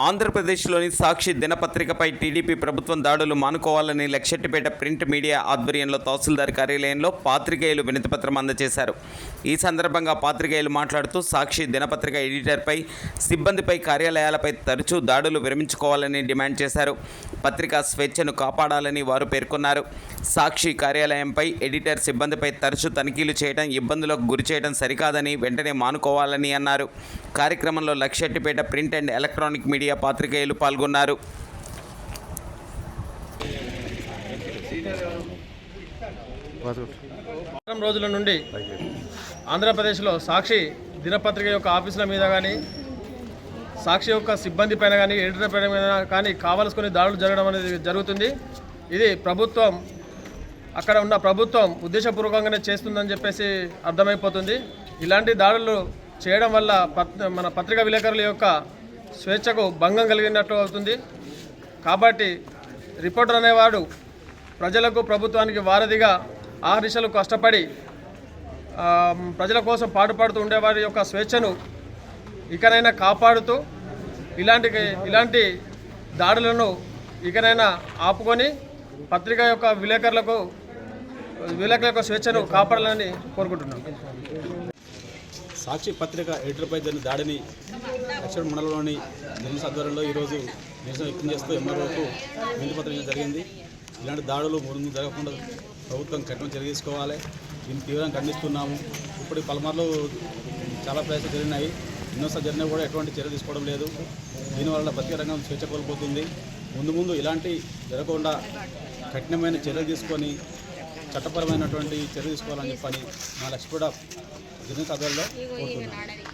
ఆంధ్రప్రదేశ్లోని సాక్షి దినపత్రికపై టీడీపీ ప్రభుత్వం దాడులు మానుకోవాలని లక్షెట్టిపేట ప్రింట్ మీడియా ఆధ్వర్యంలో తహసీల్దార్ కార్యాలయంలో పాత్రికేయులు వినతిపత్రం అందజేశారు. ఈ సందర్భంగా పాత్రికేయులు మాట్లాడుతూ సాక్షి దినపత్రిక ఎడిటర్పై సిబ్బందిపై కార్యాలయాలపై తరచూ దాడులు విరమించుకోవాలని డిమాండ్ చేశారు. పత్రికా స్వేచ్ఛను కాపాడాలని వారు పేర్కొన్నారు. సాక్షి కార్యాలయంపై ఎడిటర్ సిబ్బందిపై తరచూ తనిఖీలు చేయడం ఇబ్బందులకు గురి చేయడం సరికాదని వెంటనే మానుకోవాలని అన్నారు. కార్యక్రమంలో Luxettipet print and electronic media పాత్రికేయులు పాల్గొన్నారు. వారం రోజుల నుండి ఆంధ్రప్రదేశ్లో సాక్షి దినపత్రిక యొక్క ఆఫీసుల మీద కానీ సాక్షి యొక్క సిబ్బంది పైన కానీ ఎడిటర్ పైన మీద కానీ కావలసుకుని దాడులు జరగడం అనేది జరుగుతుంది. ఇది ప్రభుత్వం అక్కడ ఉన్న ప్రభుత్వం ఉద్దేశపూర్వకంగానే చేస్తుందని చెప్పేసి అర్థమైపోతుంది. ఇలాంటి దాడులు చేయడం వల్ల పత్ మన పత్రికా విలేకరుల యొక్క స్వేచ్ఛకు భంగం కలిగినట్లు అవుతుంది. కాబట్టి రిపోర్టర్ అనేవాడు ప్రజలకు ప్రభుత్వానికి వారధిగా ఆ దిశలు కష్టపడి ప్రజల కోసం పాటుపడుతూ ఉండేవారి యొక్క స్వేచ్ఛను ఇకనైనా కాపాడుతూ ఇలాంటి ఇలాంటి దాడులను ఇకనైనా ఆపుకొని పత్రిక యొక్క విలేకరులకు విలేకరుల యొక్క స్వేచ్ఛను కాపాడాలని కోరుకుంటున్నాను సాక్షి పత్రిక ఎడిటర్పై జరిగిన దాడిని లక్ష్మణ మండలంలోని జర్నలిస్ట్ ఆధ్వర్యంలో ఈరోజు నిరసన వ్యక్తం చేస్తూ ఎంఆర్ఓకు విందుపత్రం జరిగింది. ఇలాంటి దాడులు ముందు జరగకుండా ప్రభుత్వం కఠిన చర్య తీసుకోవాలి. దీన్ని తీవ్రంగా ఖండిస్తున్నాము. ఇప్పుడు పలుమార్లు చాలా ప్రయత్నాలు జరిగినాయి. ఎన్నోసార్లు జరిగినా కూడా ఎటువంటి చర్య తీసుకోవడం లేదు. దీనివల్ల పత్రికా రంగం స్వేచ్ఛ కోల్పోతుంది. ముందు ముందు ఇలాంటి జరగకుండా కఠినమైన చర్యలు తీసుకొని చట్టపరమైనటువంటి చర్య తీసుకోవాలని చెప్పని మా లక్ష్మణ కూడా ఆధ్వర్యంలో కోరుతున్నాను